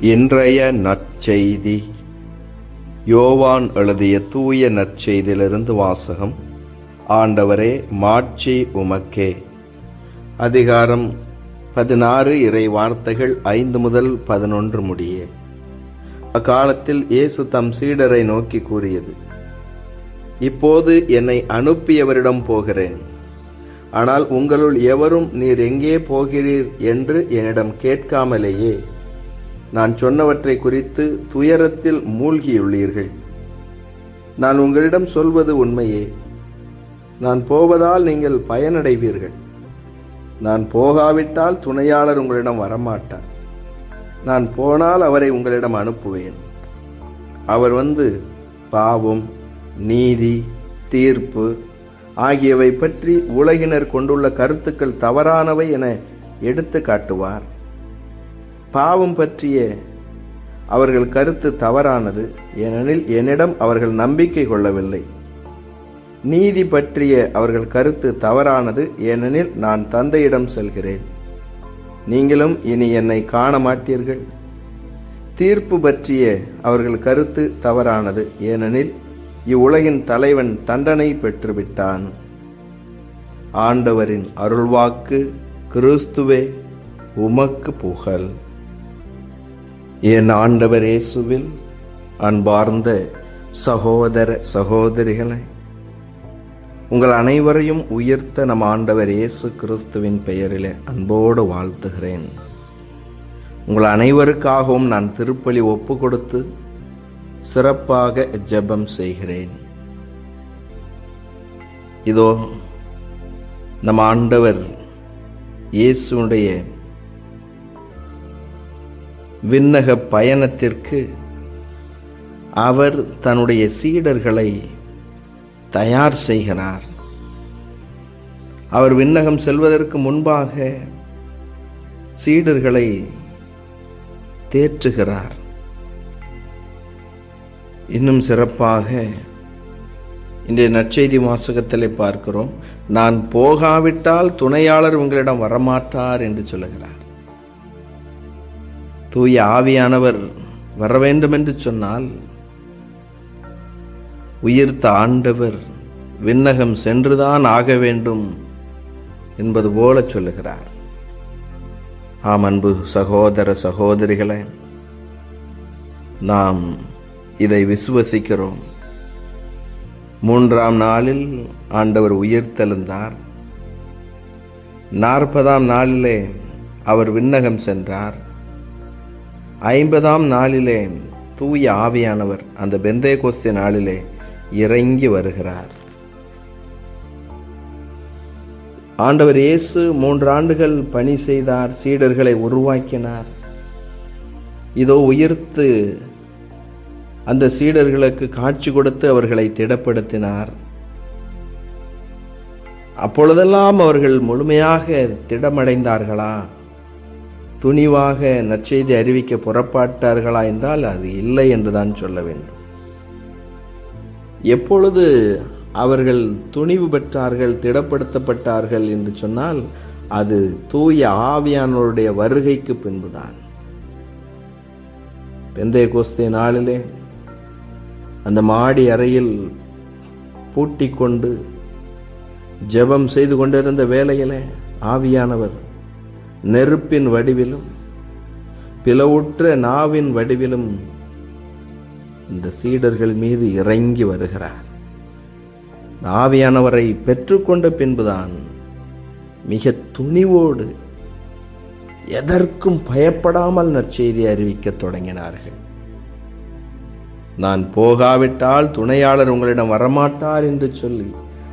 இன்றைய நற்செய்தி. யோவான் எழுதிய தூய நற்செய்தியிலிருந்து வாசகம். ஆண்டவரே மாட்சி உமக்கே. அதிகாரம் பதினாறு இறை வார்த்தைகள் ஐந்து முதல் பதினொன்று முடிய. அக்காலத்தில் இயேசு தம் சீடரை நோக்கி கூறியது இப்போது என்னை அனுப்பியவரிடம் போகிறேன். ஆனால் உங்களுள் எவரும் நீர் எங்கே போகிறீர் என்று என்னிடம் கேட்காமலேயே நான் சொன்னவற்றை குறித்து துயரத்தில் மூழ்கியுள்ளீர்கள். நான் உங்களிடம் சொல்வது உண்மையே. நான் போவதால் நீங்கள் பயனடைவீர்கள். நான் போகாவிட்டால் துணையாளர் உங்களிடம் வரமாட்டார். நான் போனால் அவரை உங்களிடம் அனுப்புவேன். அவர் வந்து பாவம் நீதி தீர்ப்பு ஆகியவை பற்றி உலகினர் கொண்டுள்ள கருத்துக்கள் தவறானவை என எடுத்து காட்டுவார் பாவம் பற்றிய அவர்கள் கருத்து தவறானது ஏனெனில் என்னிடம் அவர்கள் நம்பிக்கை கொள்ளவில்லை. நீதி பற்றிய அவர்கள் கருத்து தவறானது ஏனெனில் நான் தந்தையிடம் செல்கிறேன். நீங்களும் இனி என்னை காண மாட்டீர்கள். தீர்ப்பு பற்றிய அவர்கள் கருத்து தவறானது ஏனெனில் இவ்வுலகின் தலைவன் தண்டனை பெற்றுவிட்டான். ஆண்டவரின் அருள்வாக்கு கிறிஸ்துவே உமக்கு புகழ். என் ஆண்டவர் இயேசுவில் அன்பார்ந்த சகோதர சகோதரிகளை உங்கள் அனைவரையும் உயர்த்த நம் ஆண்டவர் இயேசு கிறிஸ்துவின் பெயரில் அன்போடு வாழ்த்துகிறேன். உங்கள் அனைவருக்காகவும் நான் திருப்பலி ஒப்பு கொடுத்து சிறப்பாக ஜெபம் செய்கிறேன். இதோ நம் ஆண்டவர் இயேசுடைய விண்ணக பயணத்திற்கு அவர் தன்னுடைய சீடர்களை தயார் செய்கிறார். அவர் விண்ணகம் செல்வதற்கு முன்பாக சீடர்களை தேற்றுகிறார். இன்னும் சிறப்பாக இன்றைய நற்செய்தி வாசகத்தில் பார்க்கிறோம். நான் போகாவிட்டால் துணையாளர் உங்களிடம் வரமாட்டார் என்று சொல்லுகிறார். தூய ஆவியானவர் வர வேண்டும் என்று சொன்னால் உயிர்த்த ஆண்டவர் விண்ணகம் சென்றுதான் ஆக வேண்டும் என்பது போல சொல்லுகிறார். ஆம் அன்பு சகோதர சகோதரிகளே நாம் இதை விசுவசிக்கிறோம். மூன்றாம் நாளில் ஆண்டவர் உயிர்த்தெழுந்தார். நாற்பதாம் நாளிலே அவர் விண்ணகம் சென்றார். ஐம்பதாம் நாளிலே தூய ஆவியானவர் அந்த பெந்தே கோஸ்தி நாளிலே இறங்கி வருகிறார். ஆண்டவர் இயேசு மூன்று ஆண்டுகள் பணி செய்தார் சீடர்களை உருவாக்கினார். இதோ உயிர்த்து அந்த சீடர்களுக்கு காட்சி கொடுத்து அவர்களை திடப்படுத்தினார். அப்பொழுதெல்லாம் அவர்கள் முழுமையாக திடமடைந்தார்களா? துணிவாக நற்செய்தி அறிவிக்க புறப்பாட்டார்களா என்றால் அது இல்லை என்றுதான் சொல்ல வேண்டும். எப்பொழுது அவர்கள் துணிவு பெற்றார்கள் திடப்படுத்தப்பட்டார்கள் என்று சொன்னால் அது தூய ஆவியானோருடைய வருகைக்கு பின்புதான். பெந்தைய கோஸ்தே நாளிலே அந்த மாடி அறையில் பூட்டி கொண்டு ஜெபம் செய்து கொண்டிருந்த வேலையிலே ஆவியானவர் நெருப்பின் வடிவிலும் பிளவுற்ற நாவின் வடிவிலும் இந்த சீடர்கள் மீது இறங்கி வருகிறார். ஆவியானவரை பெற்றுக்கொண்ட பின்புதான் மிக துணிவோடு எதற்கும் பயப்படாமல் நற்செய்தி அறிவிக்கத் தொடங்கினார்கள். நான் போகாவிட்டால் துணையாளர் உங்களிடம் வரமாட்டார் என்று சொல்லி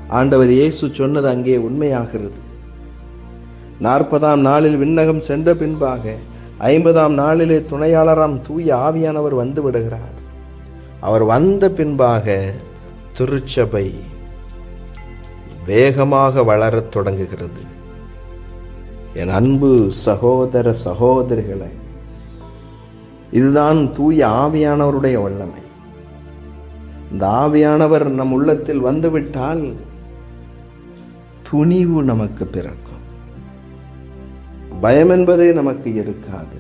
ஆண்டவர் இயேசு சொன்னது அங்கே உண்மையாகிறது. நாற்பதாம் நாளில் விண்ணகம் சென்ற பின்பாக ஐம்பதாம் நாளிலே துணையாளராம் தூய ஆவியானவர் வந்து விடுகிறார். அவர் வந்த பின்பாக திருச்சபை வேகமாக வளரத் தொடங்குகிறது. என் அன்பு சகோதர சகோதரிகளை இதுதான் தூய ஆவியானவருடைய வல்லமை. இந்த ஆவியானவர் நம் உள்ளத்தில் வந்துவிட்டால் துணிவு நமக்கு பிறக்கும். பயம் என்பதே நமக்கு இருக்காது.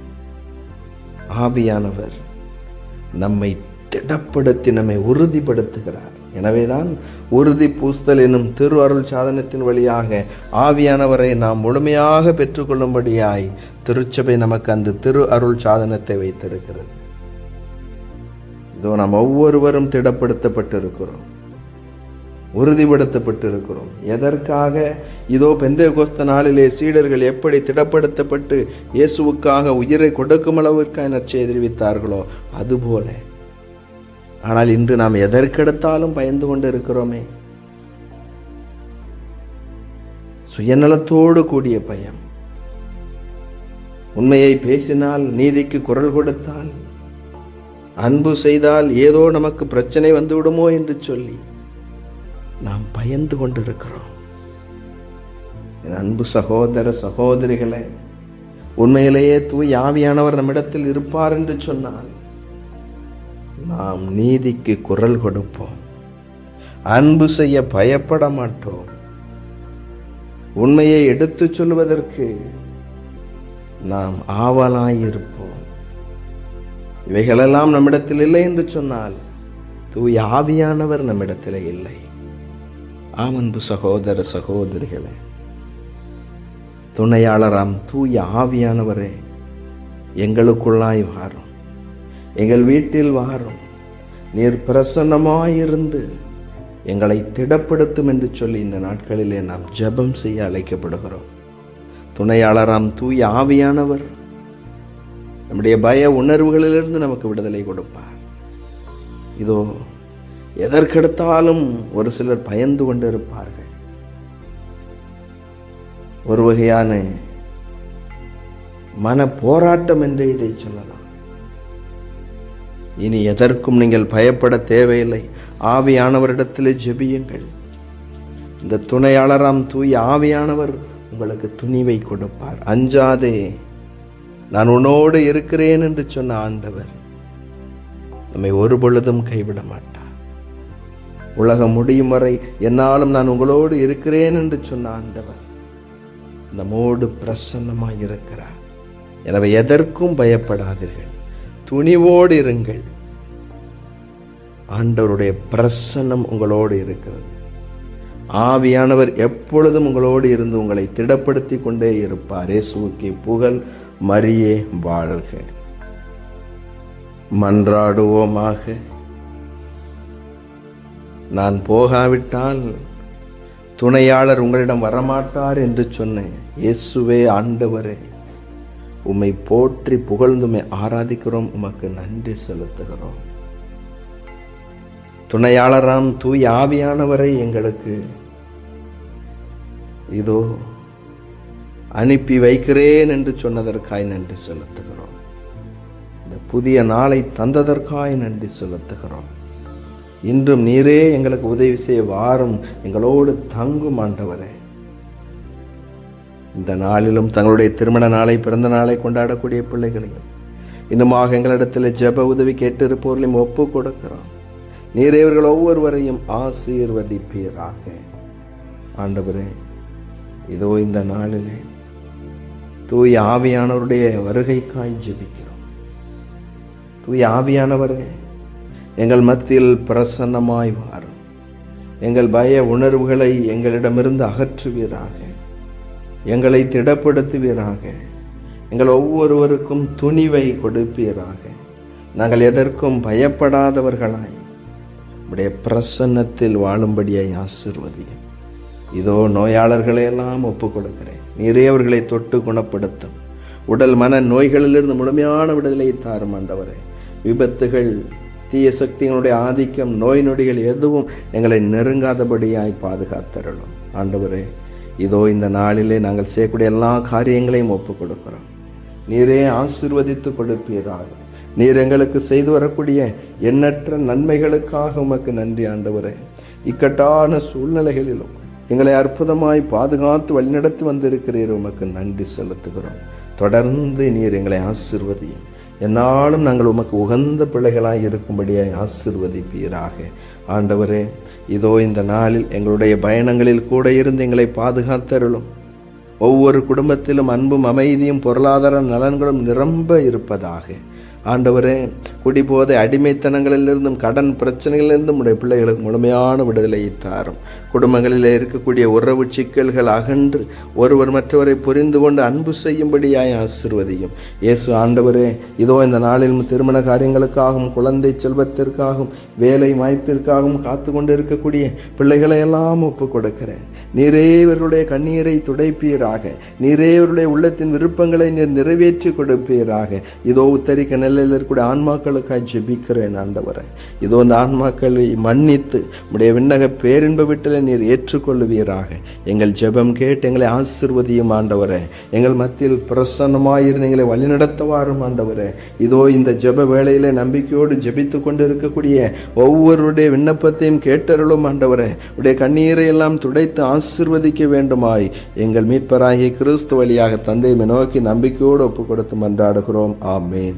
ஆவியானவர் நம்மை திடப்படுத்தி நம்மை உறுதிப்படுத்துகிறார். எனவேதான் உறுதி பூஸ்தல் என்னும் திரு அருள் சாதனத்தின் வழியாக ஆவியானவரை நாம் முழுமையாக பெற்றுக்கொள்ளும்படியாய் திருச்சபை நமக்கு அந்த திரு அருள் சாதனத்தை வைத்திருக்கிறது. இதோ நாம் ஒவ்வொருவரும் திடப்படுத்தப்பட்டிருக்கிறோம். உறுதிப்படுத்தப்பட்டிருக்கிறோம். எதற்காக? இதோ பெந்தை கோஸ்த நாளிலே சீடர்கள் எப்படி திடப்படுத்தப்பட்டு இயேசுவுக்காக உயிரை கொடுக்கும் அளவிற்கு நற்செய்தி தெரிவித்தார்களோ அதுபோல. ஆனால் இன்று நாம் எதற்கெடுத்தாலும் பயந்து கொண்டு இருக்கிறோமே சுயநலத்தோடு கூடிய பயம். உண்மையை பேசினால் நீதிக்கு குரல் கொடுத்தால் அன்பு செய்தால் ஏதோ நமக்கு பிரச்சனை வந்துவிடுமோ என்று சொல்லி நாம் பயந்து கொண்டு இருக்கிறோம் அன்பு சகோதர சகோதரிகளே உண்மையிலேயே தூய் ஆவியானவர் நம்மிடத்தில் இருப்பார் என்று சொன்னால் நாம் நீதிக்கு குரல் கொடுப்போம். அன்பு செய்ய பயப்பட மாட்டோம். உண்மையை எடுத்துச் சொல்வதற்கு நாம் ஆவலாயிருப்போம் இவைகளெல்லாம் நம்மிடத்தில் இல்லை என்று சொன்னால் தூய் ஆவியானவர் நம்மிடத்தில் இல்லை. ஆமன்பு சகோதர சகோதரிகளே துணையாளராம் தூய ஆவியானவரே எங்களுக்குள்ளாய் வாரும் எங்கள் வீட்டில் வாரும் நீர் பிரசன்னமாயிருந்து எங்களை திடப்படுத்தும் என்று சொல்லி இந்த நாட்களிலே நாம் ஜெபம் செய்ய அழைக்கப்படுகிறோம். துணையாளராம் தூய ஆவியானவர் நம்முடைய பய உணர்வுகளிலிருந்து நமக்கு விடுதலை கொடுப்பார். இதோ எதற்கெடுத்தாலும் ஒரு சிலர் பயந்து கொண்டு இருப்பார்கள் ஒரு வகையான மன போராட்டம் என்று இதை சொல்லலாம். இனி எதற்கும் நீங்கள் பயப்பட தேவையில்லை. ஆவியானவரிடத்திலே ஜெபியுங்கள். இந்த துணையாளராம் தூய் ஆவியானவர் உங்களுக்கு துணிவை கொடுப்பார். அஞ்சாதே நான் உன்னோடு இருக்கிறேன் என்று சொன்ன ஆண்டவர் நம்மை ஒரு பொழுதும் கைவிட மாட்டார். உலகம் முடியும் வரை என்னாலும் நான் உங்களோடு இருக்கிறேன் என்று சொன்ன ஆண்டவர் நம்மோடு பிரசன்னமாய் இருக்கிறார். எனவே எதற்கும் பயப்படாதீர்கள். துணிவோடு இருங்கள். ஆண்டவருடைய பிரசன்னம் உங்களோடு இருக்கிறது. ஆவியானவர் எப்பொழுதும் உங்களோடு இருந்து உங்களை திடப்படுத்தி கொண்டே இருப்பார். சூக்கி புகழ் மரியே வாழ்க. மன்றாடுவோமாக. நான் போகாவிட்டால் துணையாளர் உங்களிடம் வரமாட்டார் என்று சொன்னேன். இயேசுவே ஆண்டவரே உம்மை போற்றி புகழ்ந்துமை ஆராதிக்கிறோம். உமக்கு நன்றி செலுத்துகிறோம். துணையாளராம் தூய் ஆவியானவரை எங்களுக்கு இதோ அனுப்பி வைக்கிறேன் என்று சொன்னதற்காய் நன்றி செலுத்துகிறோம். இந்த புதிய நாளை தந்ததற்காய் நன்றி செலுத்துகிறோம். இன்றும் நீரே எங்களுக்கு உதவி செய்ய வாரும். எங்களோடு தங்கும் ஆண்டவரே. இந்த நாளிலும் தங்களுடைய திருமண நாளை பிறந்த நாளை கொண்டாடக்கூடிய பிள்ளைகளையும் இன்னுமாக எங்களிடத்தில் ஜெப உதவி கேட்டிருப்பவர்களையும் ஒப்பு கொடுக்கிறோம். நீரே இவர்கள் ஒவ்வொருவரையும் ஆசீர்வதிப்பீராக. ஆண்டவரே இதோ இந்த நாளிலே தூய் ஆவியானவருடைய வருகைக்காய் ஜபிக்கிறோம். தூய் ஆவியானவரே எங்கள் மத்தியில் பிரசன்னமாய் வாரும் எங்கள் பய உணர்வுகளை எங்களிடமிருந்து அகற்றுவீராக. எங்களை திடப்படுத்துவீராக. எங்கள் ஒவ்வொருவருக்கும் துணிவை கொடுப்பீராக. நாங்கள் எதற்கும் பயப்படாதவர்களாய். உடைய பிரசன்னத்தில் வாழும்படியாய் ஆசிர்வதியும். இதோ நோயாளர்களை எல்லாம் ஒப்புக் கொடுக்கிறேன் நீரே அவர்களை தொட்டு குணப்படுத்தும். உடல் மன நோய்களிலிருந்து முழுமையான விடுதலை தாரும் ஆண்டவரே. விபத்துகள் தீய சக்திகளுடைய ஆதிக்கம் நோய் நொடிகள் எதுவும் எங்களை நெருங்காதபடியாய் பாதுகாத்தரலும் ஆண்டவரே இதோ இந்த நாளிலே நாங்கள் செய்யக்கூடிய எல்லா காரியங்களையும் ஒப்புக் கொடுக்கிறோம் நீரே ஆசிர்வதித்து கொடுப்பீராக. நீர் எங்களுக்கு செய்து வரக்கூடிய எண்ணற்ற நன்மைகளுக்காக உமக்கு நன்றி ஆண்டவரே. இக்கட்டான சூழ்நிலைகளிலும் எங்களை அற்புதமாய் பாதுகாத்து வழிநடத்தி வந்திருக்கிறீர் உமக்கு நன்றி செலுத்துகிறோம். தொடர்ந்து நீர் எங்களை ஆசிர்வதியும். என்னாலும் நாங்கள் உமக்கு உகந்த பிள்ளைகளாக இருக்கும்படியாக ஆசிர்வதிப்பீராக. ஆண்டவரே இதோ இந்த நாளில் எங்களுடைய பயணங்களில் கூட இருந்து எங்களை பாதுகாத்தருளும். ஒவ்வொரு குடும்பத்திலும் அன்பும் அமைதியும் பொருளாதார நலன்களும் நிரம்ப இருப்பதாக. ஆண்டவரே குடிபோதை அடிமைத்தனங்களிலிருந்தும் கடன் பிரச்சனைகளிலிருந்தும் உடைய பிள்ளைகளுக்கு முழுமையான விடுதலையை தாரும். குடும்பங்களில் இருக்கக்கூடிய உறவு சிக்கல்கள் அகன்று ஒருவர் மற்றவரை புரிந்து கொண்டு அன்பு செய்யும்படியாய் ஆசிர்வதியும். இயேசு ஆண்டவரே இதோ இந்த நாளில் திருமண காரியங்களுக்காகவும் குழந்தை செல்வத்திற்காகவும் வேலை வாய்ப்பிற்காகவும் காத்து கொண்டு இருக்கக்கூடிய பிள்ளைகளை எல்லாம் ஒப்பு கொடுக்கிறேன். நீரே இவர்களுடைய கண்ணீரை துடைப்பீராக. நீரே இவருடைய உள்ளத்தின் விருப்பங்களை நீர் நிறைவேற்றி கொடுப்பீராக. இதோ உத்தரிக்க நெல்லில் இருக்கக்கூடிய ஆன்மாக்கள் ஆன்மாக்களுக்காய் ஜெபிக்கிறேன் ஆண்டவரே. இதோ அந்த ஆன்மாக்களை மன்னித்து உடைய விண்ணக பேரின்ப வீட்டில் நீர் ஏற்றுக்கொள்ளுவீராக. எங்கள் ஜெபம் கேட்டு எங்களை ஆசிர்வதியும் ஆண்டவரே. எங்கள் மத்தியில் பிரசன்னமாயிருந்து எங்களை வழிநடத்தவாரும் ஆண்டவரே. இதோ இந்த ஜெப வேளையில் நம்பிக்கையோடு ஜெபித்து கொண்டு இருக்கக்கூடிய ஒவ்வொருடைய விண்ணப்பத்தையும் கேட்டருளும் ஆண்டவரே. உடைய கண்ணீரை எல்லாம் துடைத்து ஆசிர்வதிக்க வேண்டுமாய். எங்கள் மீட்பராகிய கிறிஸ்து வழியாக தந்தையை நோக்கி நம்பிக்கையோடு ஒப்பு கொடுத்து மன்றாடுகிறோம். ஆமேன்.